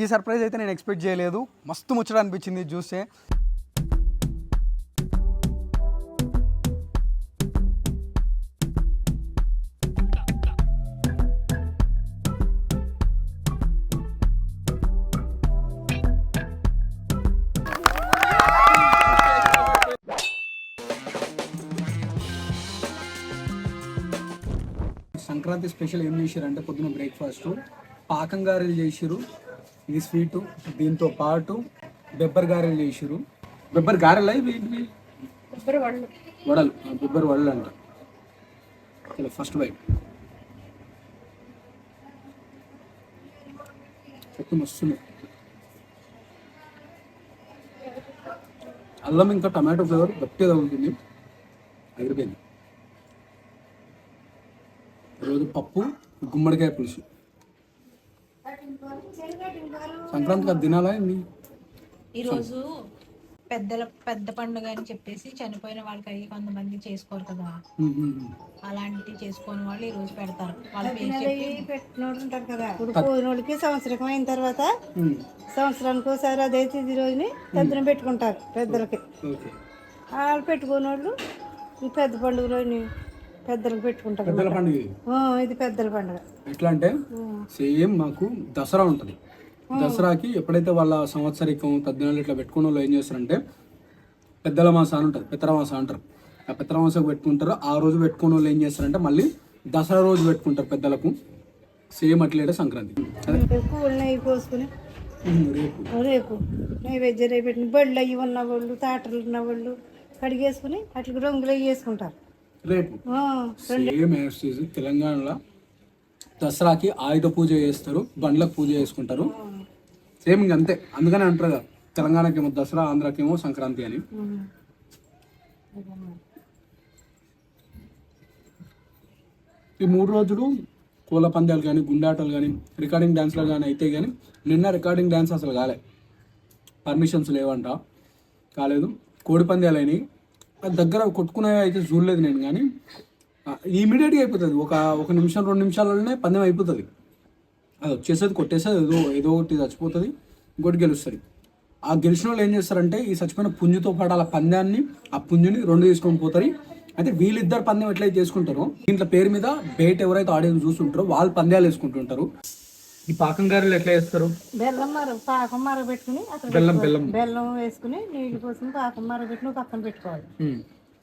ఈ సర్ప్రైజ్ అయితే నేను ఎక్స్పెక్ట్ చేయలేదు. మస్తు ముచ్చట అనిపించింది చూస్తే. సంక్రాంతి స్పెషల్ ఏం చేశారు అంటే పొద్దున బ్రేక్ఫాస్ట్ పాకం గారెలు చేసిరు ఇది స్వీట్ దీంతో పాటు బెబ్బర్ గారెలు చేసిరు బెబ్బర్ గారెలా ఇవి ఇవి? వడలు. బెబ్బర్ వడలు అంట. ఫస్ట్ బైట్ చెట్టు అల్లం ఇంకా టమాటో ఫ్లేవర్ గట్టిగా ఉంటుంది. అదిరిపోయింది. ఈరోజు పప్పు గుమ్మడికాయ పులుసు. సంక్రాంతికి అది తినాలా ఏంది? ఈరోజు పెద్దల పెద్ద పండుగ అని చెప్పేసి చనిపోయిన వాళ్ళకి అయ్యి కొంతమంది చేసుకోరు కదా. అలాంటి చేసుకుని వాళ్ళు ఈ రోజు పెడతారు. వాళ్ళ ఉంటారు కదా. ఇప్పుడు సంవత్సరం అయిన తర్వాత సంవత్సరానికి ఒకసారి అదే తిది రోజుని పెద్దలు పెట్టుకుంటారు పెద్దలకి. వాళ్ళు పెట్టుకున్నోళ్ళు ఈ పెద్ద పండుగ రోజుని పెద్దలకు పెట్టుకుంటారు పెద్దల పండుగ? ఇది పెద్దల పండుగ. ఎట్లా అంటే సేమ్ మాకు దసరా ఉంటుంది. దసరాకి ఎప్పుడైతే వాళ్ళ సంవత్సరికం తద్దినాలు ఇట్లా పెట్టుకున్న వాళ్ళు ఏం చేస్తారంటే పెద్దల మాస అని ఉంటుంది పెత్తర మాస అంటారు. ఆ పెత్తర మాసకు పెట్టుకుంటారు. ఆ రోజు పెట్టుకున్న వాళ్ళు ఏం చేస్తారంటే మళ్ళీ దసరా రోజు పెట్టుకుంటారు పెద్దలకు. సేమ్ అట్లేడే సంక్రాంతి. రేపు నైవేద్యం రేపు పెట్టిన బళ్ళు అయ్యి ఉన్న వాళ్ళు తాటలు ఉన్న వాళ్ళు కడిగేసుకుని అట్లా రంగులు అవి వేసుకుంటారు. రేపు. సేమ్ తెలంగాణలో దసరాకి ఆయుధ పూజ చేస్తారు బండ్లకు పూజ చేసుకుంటారు. సేమ్ ఇంక అంతే. అందుకనే అంటారు కదా తెలంగాణకేమో దసరా ఆంధ్రాకేమో సంక్రాంతి అని. ఈ మూడు రోజులు కోళ్ళ పందాలు కానీ గుండాటలు కానీ రికార్డింగ్ డ్యాన్స్లు కానీ అయితే కానీ నిన్న రికార్డింగ్ డ్యాన్స్ అసలు కాలే. పర్మిషన్స్ లేవంట. కాలేదు. కోడి పందాలు అయినాయి. దగ్గర కొట్టుకునేవి అయితే చూడలేదు నేను కానీ ఇమీడియట్గా అయిపోతుంది. ఒక ఒక నిమిషం రెండు నిమిషాలలోనే పందెం అయిపోతుంది. అది వచ్చేసేది కొట్టేసేది ఏదో ఏదో ఒకటి చచ్చిపోతుంది ఇంకోటి గెలుస్తుంది. ఆ గెలిచిన వాళ్ళు ఏం చేస్తారంటే ఈ చచ్చిపోయిన పుంజుతో పాటు అలా పందాన్ని ఆ పుంజుని రెండు తీసుకొని పోతారు. అయితే వీళ్ళిద్దరు పందెం ఎట్లయితే చేసుకుంటారో దీంట్లో పేరు మీద బయట ఎవరైతే ఆడియన్స్ చూస్తుంటారో వాళ్ళు పందాలు వేసుకుంటుంటారు. ఈ పాకం గారెలు ఎట్లా చేస్తారు? బెల్లం మర పాకం మర పెట్టుకుని బెల్లం. బెల్లం. బెల్లం వేసుకుని నీళ్ళు పోసుకుని పాకం మర పెట్టుకుని పక్కన పెట్టుకోవాలి.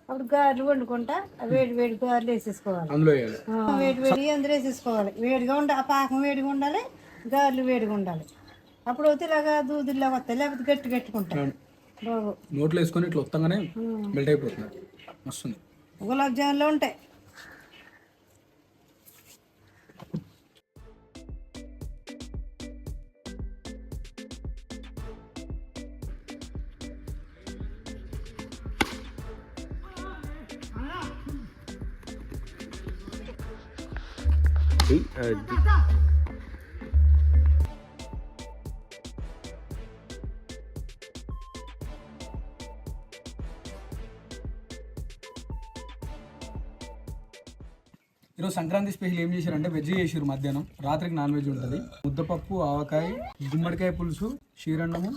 అప్పుడు గారెలు వండుకుంటా వేడి వేడి గారెలు వేసేసుకోవాలి. అందులో వేడి వేడి అందులో వేసేసుకోవాలి. వేడిగా ఉండాలి ఆ పాకం వేడిగా ఉండాలి గారెలు వేడిగా ఉండాలి. అప్పుడు అయితే ఇలాగా దూదిలాగా వస్తాయి లేకపోతే గట్టి గట్టుకుంటాయి. బాబు నోట్లో వేసుకొని ఇట్లా వస్తాగానే మెల్ట్ అయిపోతుంది. వస్తుంది గులాబ్ జామున్లో ఉంటాయి. ఈరోజు సంక్రాంతి స్పెషల్ ఏం చేశారంటే వెజ్ చేసారు మధ్యాహ్నం. రాత్రికి నాన్ వెజ్ ఉంటుంది. ముద్దపప్పు ఆవకాయ గుమ్మడికాయ పులుసు క్షీరణము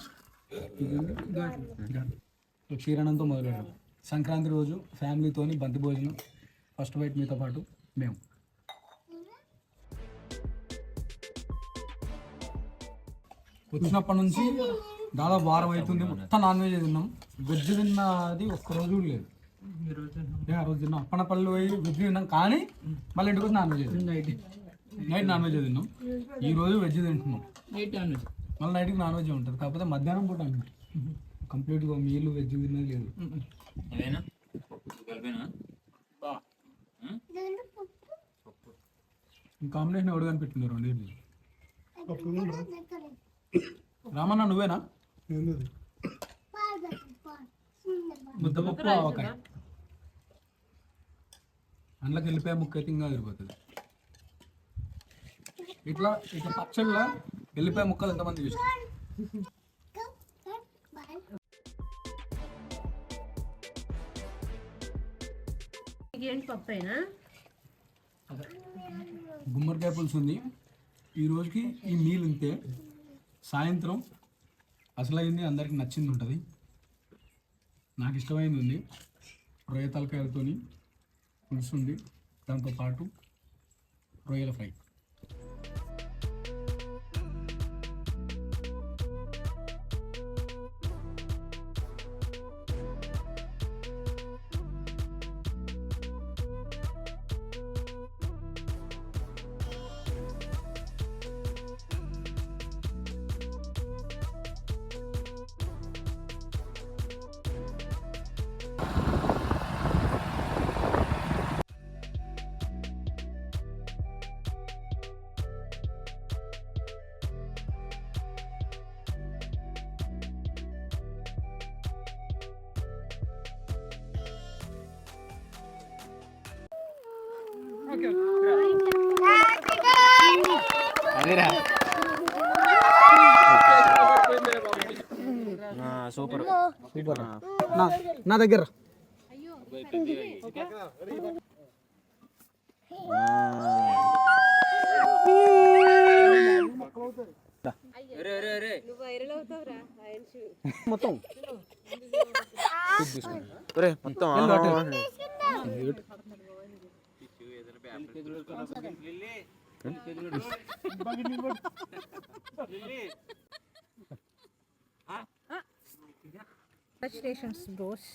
క్షీరణంతో గారెలు. మొదలు సంక్రాంతి రోజు ఫ్యామిలీతోని బంతి భోజనం ఫస్ట్ బైట్ మీతో పాటు మేము. వచ్చినప్పటి నుంచి దాదాపు వారం అవుతుంది. మొత్తం నాన్ వెజ్ తిన్నాం. వెజ్ తిన్నది ఒక్క రోజు కూడా లేదు. ఆ రోజు తిన్నాం. అప్పనపల్లి పోయి వెజ్ తిన్నాం. కానీ మళ్ళీ ఇంటికి వచ్చి non veg night. Night non veg తిన్నాం. ఈ రోజు వెజ్ తింటున్నాం. Night non veg. మళ్ళీ నైట్కి నాన్ వెజ్ ఉంటుంది. కాకపోతే మధ్యాహ్నం పూట కంప్లీట్గా మీళ్ళు వెజ్ తిన్నది లేదు. కాంబినేషన్ ఎవడు కనిపెట్టింది రెండు రామన్న నువ్వేనా? ముద్దపప్పు ఆవకాయ. అందులోకి వెళ్ళిపోయే ముక్క అయితే ఇంకా తిరిగిపోతుంది ఇట్లా ఇట్లా పచ్చళ్ళ వెళ్ళిపోయే ముక్కలు ఎంతమంది చూసి ఏంటి పప్పు అయినా గుమ్మడికాయ పులుసు ఉంది. ఈ రోజుకి ఈ మీల్ ఉంటే సాయంత్రం అసలైంది అందరికి నచ్చింది ఉంటుంది. నాకు ఇష్టమైంది ఉంది. రొయ్య తలకాయలతోని పులుసు ఉంది దాంతో పాటు రొయ్యల ఫ్రై. సూపర్. నా నా దగ్గర మొత్తం. ఒరే మొత్తం వెళ్ళు అటు. కంగ్రాచులేషన్స్ బ్రోస్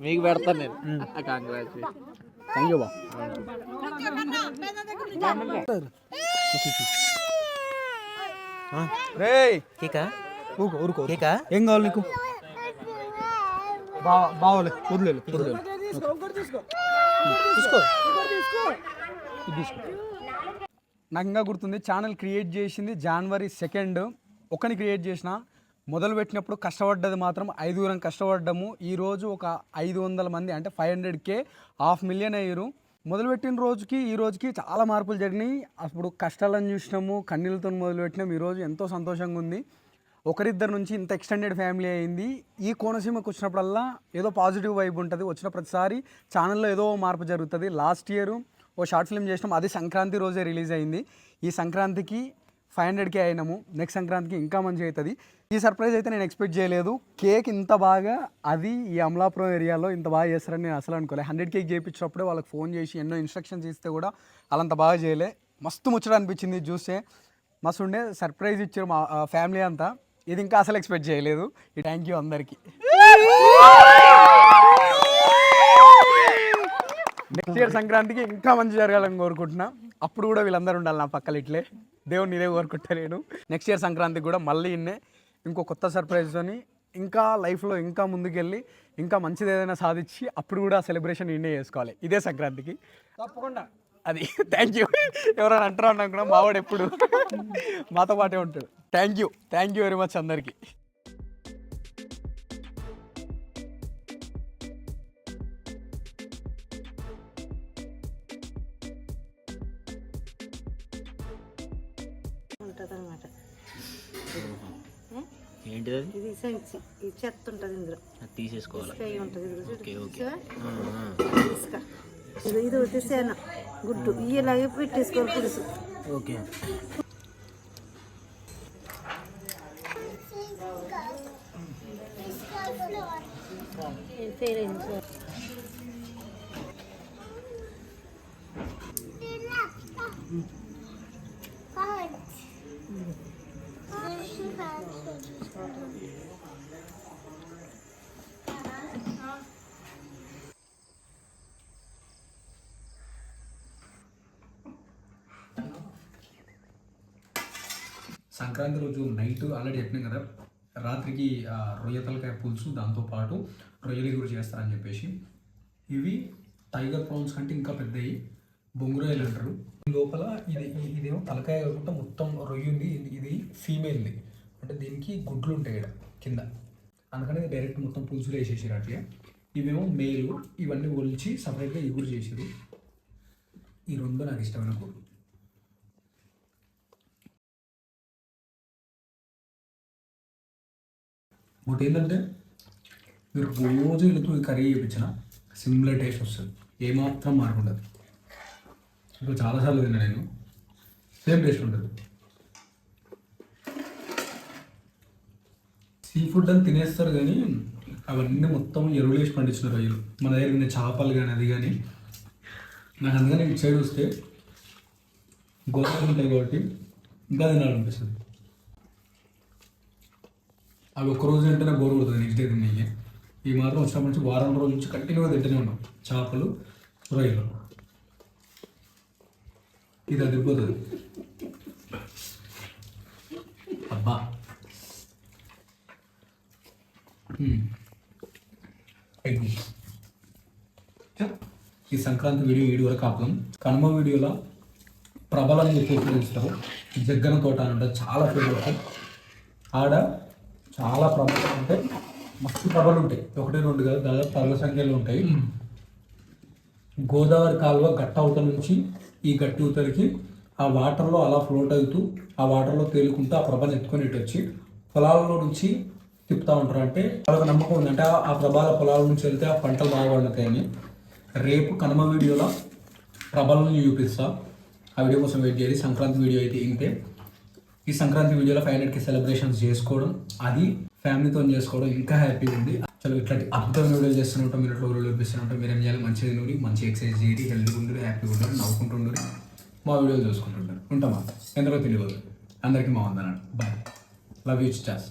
మీకు పెడతాను నేను. కంగ్రాట్స్ థ్యాంక్ యూ బా రే కేకా? ఊరుకో ఊరుకో. కేకా? ఏం కావాలి నీకు? బా బావలే తీసుకో. నాకు ఇంకా గుర్తుంది ఛానల్ క్రియేట్ చేసింది జనవరి సెకండ్ ఒకని క్రియేట్ చేసిన మొదలు పెట్టినప్పుడు కష్టపడ్డది మాత్రం ఐదుగురం కష్టపడ్డము. ఈరోజు ఒక ఐదు వందల మంది అంటే five hundred K half million అయ్యారు. మొదలుపెట్టిన రోజుకి ఈ రోజుకి చాలా మార్పులు జరిగినాయి. అప్పుడు కష్టాలను చూసినాము కన్నీళ్ళతో మొదలుపెట్టినాం. ఈరోజు ఎంతో సంతోషంగా ఉంది. ఒకరిద్దరు నుంచి ఇంత ఎక్స్టెండెడ్ ఫ్యామిలీ అయింది. ఈ కోనసీమకు వచ్చినప్పుడల్లా ఏదో పాజిటివ్ వైబ్ ఉంటుంది. వచ్చిన ప్రతిసారి ఛానల్లో ఏదో మార్పు జరుగుతుంది. లాస్ట్ ఇయర్ ఓ షార్ట్ ఫిల్మ్ చేసినాం. అది సంక్రాంతి రోజే రిలీజ్ అయింది. ఈ సంక్రాంతికి ఫైవ్ హండ్రెడ్కే అయినాము. నెక్స్ట్ సంక్రాంతికి ఇంకా మంచి అవుతుంది. ఈ సర్ప్రైజ్ అయితే నేను ఎక్స్పెక్ట్ చేయలేదు. కేక్ ఇంత బాగా అది ఈ అమలాపురం ఏరియాలో ఇంత బాగా చేస్తారని నేను అసలు అనుకోలేదు హండ్రెడ్ కేక్ చేయించినప్పుడే వాళ్ళకి ఫోన్ చేసి ఎన్నో ఇన్స్ట్రక్షన్స్ ఇస్తే కూడా వాళ్ళంత బాగా చేయలే. మస్తు ముచ్చట అనిపించింది చూస్తే. మస్తు ఉండే సర్ప్రైజ్ ఇచ్చారు మా ఫ్యామిలీ అంతా. ఇది ఇంకా అసలు ఎక్స్పెక్ట్ చేయలేదు. థ్యాంక్ యూ అందరికీ. నెక్స్ట్ ఇయర్ సంక్రాంతికి ఇంకా మంచి జరగాలని కోరుకుంటున్నా. అప్పుడు కూడా వీళ్ళందరూ ఉండాలి నా పక్కల ఇట్లే. దేవుని ఇదే కోరుకుంటా నేను నెక్స్ట్ ఇయర్ సంక్రాంతికి కూడా మళ్ళీ ఇన్నే. ఇంకో కొత్త సర్ప్రైజ్తోని ఇంకా లైఫ్లో ఇంకా ముందుకెళ్ళి ఇంకా మంచిది ఏదైనా సాధించి అప్పుడు కూడా సెలబ్రేషన్ ఇన్నే చేసుకోవాలి. ఇదే సంక్రాంతికి. తప్పకుండా. అది. థ్యాంక్ యూ ఎవరైనా అంటారు అన్నా కూడా మావాడు ఎప్పుడు? మాతో పాటే ఉంటాడు. Thank you thank you very much అందరికీ. ఇది సంచి ఈ చెత్త ఉంటుంది ఇందులో. అది తీసేసుకోవాలి? ఉంటుంది ఇది ఇది వచ్చి సేన గుడ్డు ఇలాగే పెట్టేసుకోవాలి పులుసు. ఓకే. ఫెయిల్ అయింది సార్ సంక్రాంతి రోజు నైట్ ఆల్రెడీ చెప్పినాం కదా. రాత్రికి ఆ, రొయ్య తలకాయ పులుసు దాంతోపాటు రొయ్యలు ఎగురు చేస్తారని చెప్పేసి. ఇవి టైగర్ ప్రాన్స్ కంటే ఇంకా పెద్దవి. బొంగురాయలు అంటారు. లోపల ఇది ఇదేమో తలకాయ కాకుండా మొత్తం రొయ్య ఉంది. ఇది- ఫీమేల్ది అంటే దీనికి గుడ్లు ఉంటాయి ఇక్కడ కింద. అందుకని డైరెక్ట్ మొత్తం పులుసులు వేసేసారు అట్లా. ఇవేమో మేలు ఇవన్నీ ఒలిచి సపరేట్గా ఎగురు చేసారు ఈ రెండు నాకు ఇష్టమైన కూరలు ఒకటి ఏంటంటే మీరు రోజు వెళుతూ ఈ కర్రీ చేయించిన సిమిలర్ టేస్ట్ వస్తుంది. ఏమాత్రం మార్పు ఉండదు ఇప్పుడు చాలాసార్లు తిన్నా నేను. సేమ్ టేస్ట్ ఉంటుంది. సీ ఫుడ్ అని తినేస్తారు కానీ అవన్నీ మొత్తం ఎరువులు వేసి పండించిన రొయ్యలు. మన దగ్గర ఉన్న చేపలు కానీ అది కానీ నాకు అందుకని ఇటు సైడ్ వస్తే గోదావరి ఉంటాయి కాబట్టి ఇంకా తినాలనిపిస్తుంది. అవి ఒక రోజు తింటేనే బోర్ కొడుతుంది నెక్స్ట్ డే తిన్నాయి ఈ మాత్రం వచ్చినప్పటి నుంచి వారం రోజుల నుంచి కంటిన్యూగా తింటూనే ఉన్నాం. చేపలు రొయ్యలు. ఇది అదిపోతుంది అబ్బా. ఈ సంక్రాంతి వీడియో వీడియో వరకు ఆపుదాం. కనుమ వీడియోలో ప్రబలని చెప్పేసి తెలుస్తారు జగ్గన తోట అని చాలా ఫేమస్ ఆడ చాలా ప్రబలం ఉంటాయి. మస్తు ప్రభలు ఉంటాయి. ఒకటి రెండు కాదు దాదాపు పర్ల సంఖ్యలో ఉంటాయి. గోదావరి కాలువ గట్ట అవతల నుంచి ఈ గట్టి ఉతరికి ఆ వాటర్లో అలా ఫ్లోట్ అవుతూ ఆ వాటర్లో తేలుకుంటూ ఆ ప్రభను ఎత్తుకొని ఇటు వచ్చి పొలాల్లో నుంచి తిప్పుతూ ఉంటారు. అంటే వాళ్ళకి నమ్మకం ఉందంటే ఆ- ఆ ప్రభాల పొలాల నుంచి వెళ్తే ఆ పంటలు బాగా పండుతాయని రేపు కనుమ వీడియోలో ప్రభలను చూపిస్తా. ఆ వీడియో కోసం వెయిట్ చేయాలి. సంక్రాంతి వీడియో అయితే ఇంతే. ఈ సంక్రాంతి వీడియోలో ఫైవ్ హండ్రెడ్కి సెలబ్రేషన్స్ చేసుకోవడం అది ఫ్యామిలీతో చేసుకోవడం ఇంకా హ్యాపీగా ఉంది. చలో ఇట్లాంటి అద్భుతమైన వీడియోలు చేస్తుంటాం మీరు ఇట్లా వీడియోలు చూపిస్తుంటాం మీరు ఏం చేయాలి? మంచిగా తినూరి మంచి ఎక్సర్సైజ్ చేయండి హెల్తీగా ఉండరు హ్యాపీగా ఉండరు నవ్వుకుంటుండరు మా వీడియోలు చూసుకుంటుంటారు ఉంటామా? ఎందరో తెలియదు. అందరికీ మా వందనాడు బాయ్ లవ్ యూ చాస్